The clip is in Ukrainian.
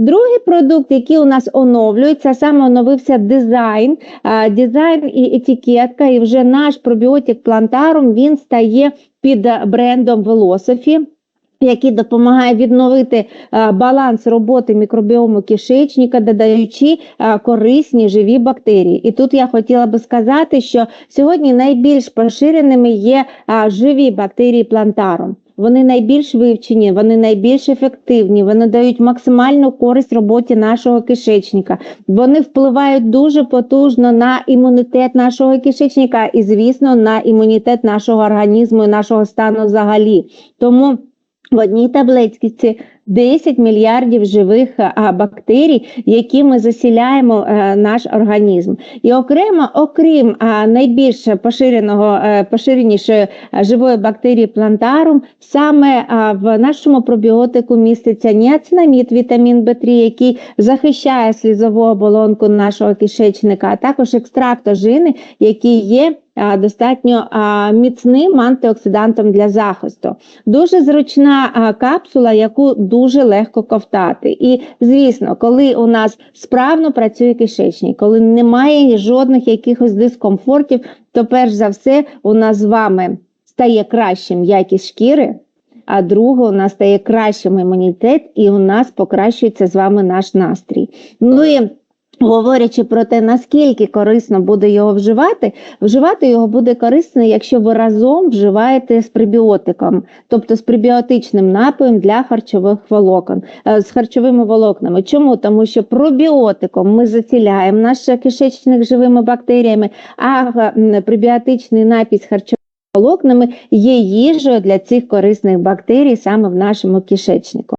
Другий продукт, який у нас оновлюється, саме оновився дизайн, дизайн і етикетка, і вже наш пробіотик плантарум він стає під брендом Velosophy який допомагає відновити баланс роботи мікробіому кишечника, додаючи корисні живі бактерії. І тут я хотіла би сказати, що сьогодні найбільш поширеними є живі бактерії плантарум. Вони найбільш вивчені, вони найбільш ефективні, вони дають максимальну користь роботі нашого кишечника. Вони впливають дуже потужно на імунітет нашого кишечника і, звісно, на імунітет нашого організму і нашого стану взагалі. Тому в одній таблетці 10 мільярдів живих а, бактерій, які ми засіляємо е, наш організм. І окремо, окрім а, найбільш поширеного, е, поширенішої е, живої бактерії плантарум, саме в нашому пробіотику міститься ніацинамід, вітамін В3, який захищає слізову оболонку нашого кишечника, а також екстракт ожини, який є достатньо міцним антиоксидантом для захисту. Дуже зручна капсула, яку дуже легко ковтати. І, звісно, коли у нас справно працює кишечник, коли немає жодних якихось дискомфортів, то перш за все у нас з вами стає кращим якість шкіри. А друге, у нас стає кращим імунітет, і у нас покращується з вами наш настрій. Ну і Говорячи про те, наскільки корисно буде його вживати, вживати його буде корисно, якщо ви разом вживаєте з пребіотиком, тобто з пребіотичним напоєм для харчових волокон, е, з харчовими волокнами. Чому? Тому що пробіотиком ми заціляємо наш кишечник живими бактеріями, а м, пребіотичний напій з харчовими волокнами є їжею для цих корисних бактерій саме в нашому кишечнику.